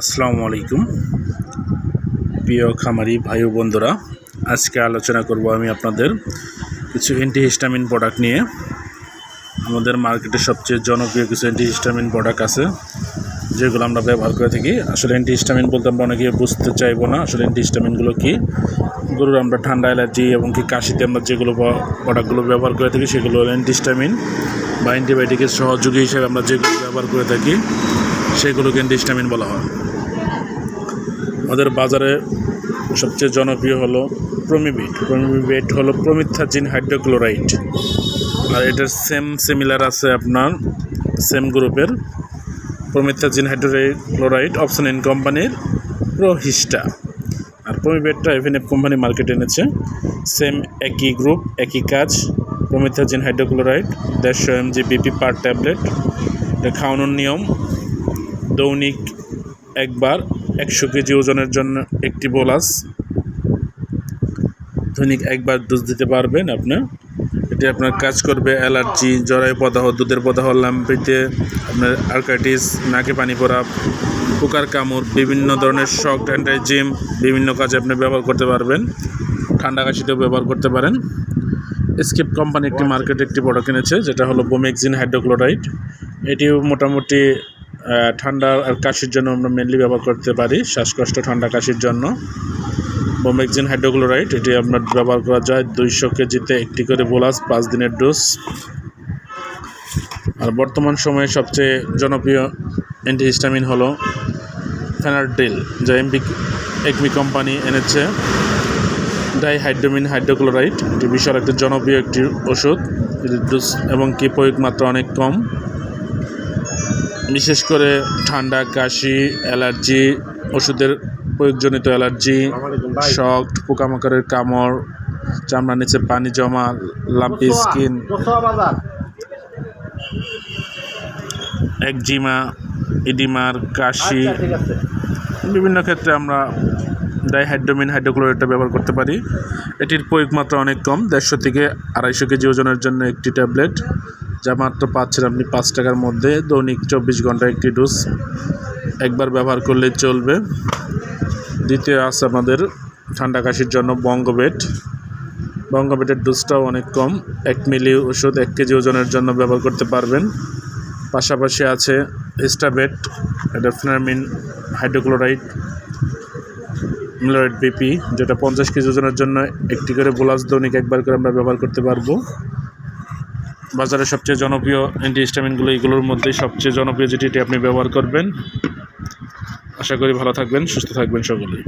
আসসালামু আলাইকুম। প্রিয় খামারি ভাই বন্ধুরা, আজকে আলোচনা করব আমি আপনাদের কিছু অ্যান্টিহিস্টামিন প্রোডাক্ট নিয়ে। আমাদের মার্কেটে সবচেয়ে জনপ্রিয় কিছু অ্যান্টিহিস্টামিন প্রোডাক্ট আছে। যেগুলো আমরা ব্যবহার করে থাকি। আসলে অ্যান্টিহিস্টামিন বলতে আমরা অনেকে বুঝতে চাইব না। আসলে অ্যান্টিহিস্টামিনগুলো কি? গরুর আমরা ঠান্ডা অ্যালার্জি এবং কি কাশিতে আমরা যেগুলো প্রোডাক্টগুলো ব্যবহার করে থাকি, সেগুলো হলো অ্যান্টিহিস্টামিন বা অ্যান্টিবায়োটিকের সহযোগী হিসেবে আমরা যেগুলো ব্যবহার করে থাকি, সেগুলোকে অ্যান্টিহিস্টামিন বলা হয়। আমাদের বাজারে সবচেয়ে জনপ্রিয় হলো প্রমিবিট প্রমিবিট হলো প্রমিথাজিন হাইড্রোক্লোরাইড। আর এটার সেম সিমিলার আছে আপনার সেম গ্রুপের প্রমিথাজিন হাইড্রোক্লোরাইড অপশন ইন কোম্পানির প্রোহিস্টা আর প্রমিবেটটা এফএনএফ কোম্পানি মার্কেটে এনেছে। সেম একই গ্রুপ, একই কাজ প্রমিথাজিন হাইড্রোক্লোরাইড, দেড়শো এমজি বিপি পার ট্যাবলেট। এটা খাওয়ানোর নিয়ম, দৈনিক একবার একশো কেজি ওজনের জন্য একটি বোলাস। দৈনিক একবার ডোজ দিতে পারবেন আপনি। এটি আপনার কাজ করবে, অ্যালার্জি জরায়ু প্রদাহ, দুধের প্রদাহ লাম্পিতে আপনার আর্কাইটিস, নাকে পানি পড়া, পোকার কামড়, বিভিন্ন ধরনের শক অ্যান্টাইজিম বিভিন্ন কাজে আপনি ব্যবহার করতে পারবেন। ঠান্ডা কাশিতেও ব্যবহার করতে পারেন। স্কিপ কোম্পানি একটি মার্কেটে একটি প্রোডাক্ট কিনেছে, যেটা হলো বোমেক্সিন হাইড্রোক্লোরাইড এটিও মোটামুটি ঠান্ডা আর কাশির জন্য আমরা মেনলি ব্যবহার করতে পারি, শ্বাসকষ্ট, ঠান্ডা কাশির জন্য। বোমেক্সিন হাইড্রোক্লোরাইড এটি আপনার ব্যবহার করা যায় দুইশো কেজিতে একটি করে বোলাস পাঁচ দিনের ডোজ। আর বর্তমান সময়ে সবচেয়ে জনপ্রিয় অ্যান্টিহিস্টামিন হলো ফেনারডিল যা এমপি একমি কোম্পানি এনেছে। ডাইহাইড্রোমিন হাইড্রোক্লোরাইড এটি বিশাল একটি জনপ্রিয় একটি ওষুধ। ডোজ এবং কি প্রয়োগ মাত্রা অনেক কম। বিশেষ করে ঠান্ডা, কাশি, অ্যালার্জি, ওষুধের প্রয়োগজনিত অ্যালার্জি শক পোকামাকড়ের কামড় চামড়ার নিচে পানি জমা লাম্পি স্কিন একজিমা ইডিমার কাশি আচ্ছা বিভিন্ন ক্ষেত্রে আমরা ডাইহাইড্রোমিন হাইড্রোক্লোরাইডটা ব্যবহার করতে পারি। এটির প্রয়োগ মাত্রা অনেক কম দেড়শো থেকে আড়াইশো কেজি ওজনের জন্য একটি ট্যাবলেট যা মাত্র পাচ্ছেন আপনি পাঁচ টাকার মধ্যে দৈনিক চব্বিশ ঘণ্টা একটি ডোজ একবার ব্যবহার করলে চলবে। দ্বিতীয় আছে আমাদের ঠান্ডা কাশির জন্য বঙ্গবেট। বঙ্গবেটের ডোজটাও অনেক কম, এক মিলি ওষুধ এক কেজি ওজনের জন্য ব্যবহার করতে পারবেন। পাশাপাশি আছে স্টাবেট এটা ফ্নারমিন হাইড্রোক্লোরাইড মিলোয়েড বিপি যেটা পঞ্চাশ কেজি ওজনের জন্য একটি করে বোলাস দৈনিক একবার করে আমরা ব্যবহার করতে পারব। বাজারে সবচেয়ে জনপ্রিয় অ্যান্টিহিস্টামিনগুলো এগুলোর মধ্যে সবচেয়ে জনপ্রিয় যেটি আপনি ব্যবহার করবেন। আশা করি ভালো থাকবেন সুস্থ থাকবেন সকলেই